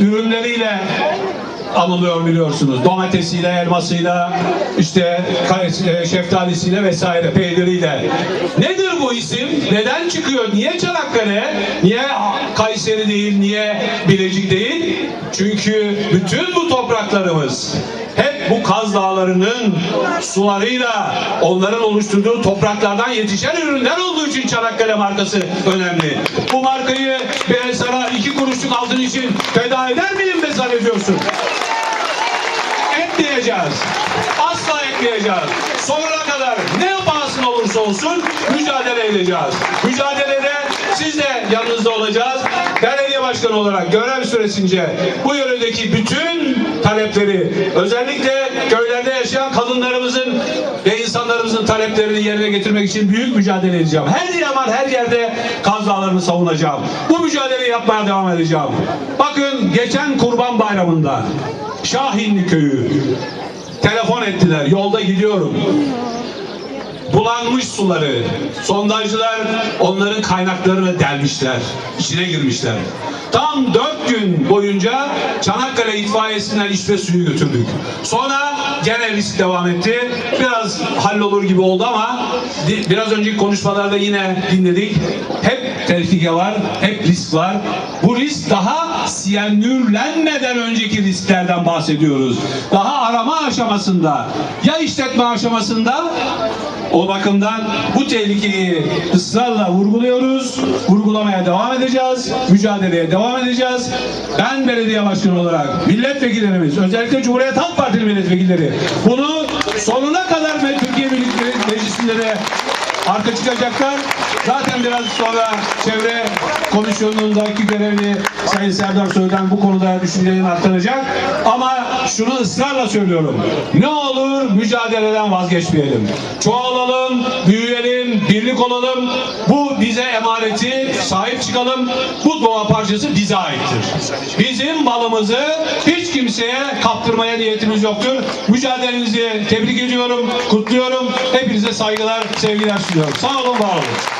ürünleriyle anılıyor biliyorsunuz. Domatesiyle, elmasıyla, işte e, şeftalisiyle vesaire, peyniriyle. Nedir bu isim? Neden çıkıyor? Niye Çanakkale? Niye Kayseri değil? Niye Bilecik değil? Çünkü bütün bu topraklarımız hep bu Kaz Dağları'nın sularıyla onların oluşturduğu topraklardan yetişen ürünler olduğu için Çanakkale markası önemli. Bu markayı altın için feda eder miyim be zannediyorsun? Etmeyeceğiz. Asla etmeyeceğiz. Sonuna kadar ne pahasına olursa olsun mücadele edeceğiz. Mücadelede siz de yanınızda olacağız. Belediye başkanı olarak görev süresince bu yöredeki bütün talepleri özellikle köylerde yaşayan kadınlarımızın ve insanlarımızın taleplerini yerine getirmek için büyük mücadele edeceğim. Her zaman her yerde Kaz Dağları'nı savunacağım. Bu mücadeleyi yapmaya devam edeceğim. Bakın geçen Kurban Bayramı'nda Şahinli köyü telefon ettiler. Yolda gidiyorum. Bulanmış suları. Sondajcılar onların kaynaklarını delmişler. İçine girmişler. Tam dört gün boyunca Çanakkale itfaiyesinden içme suyu götürdük. Sonra gene risk devam etti. Biraz hallolur gibi oldu ama biraz önceki konuşmalarda yine dinledik. Hep tehlike var, hep risk var. Bu risk daha siyanürlenmeden önceki risklerden bahsediyoruz. Daha arama aşamasında, ya işletme aşamasında o bakımdan bu tehlikeyi ısrarla vurguluyoruz. Vurgulamaya devam edeceğiz. Mücadeleye devam edeceğiz. Ben belediye başkanı olarak milletvekillerimiz, özellikle Cumhuriyet Halk Partili milletvekilleri bunu sonuna kadar Türkiye Millet Meclisi'nde de arka çıkacaklar. Zaten biraz sonra çevre komisyonundaki görevli Sayın Serdar Soydan bu konuda düşüncelerini aktaracak. Ama şunu ısrarla söylüyorum. Ne olur mücadeleden vazgeçmeyelim. Çoğalalım, büyüyelim, birlik olalım. Bu bize emaneti sahip çıkalım. Bu doğa parçası bize aittir. Bizim malımızı hiç kimseye kaptırmaya niyetimiz yoktur. Mücadelenizi tebrik ediyorum, kutluyorum. Hepinize saygılar, sevgiler sunuyorum. Sağ olun, var olun.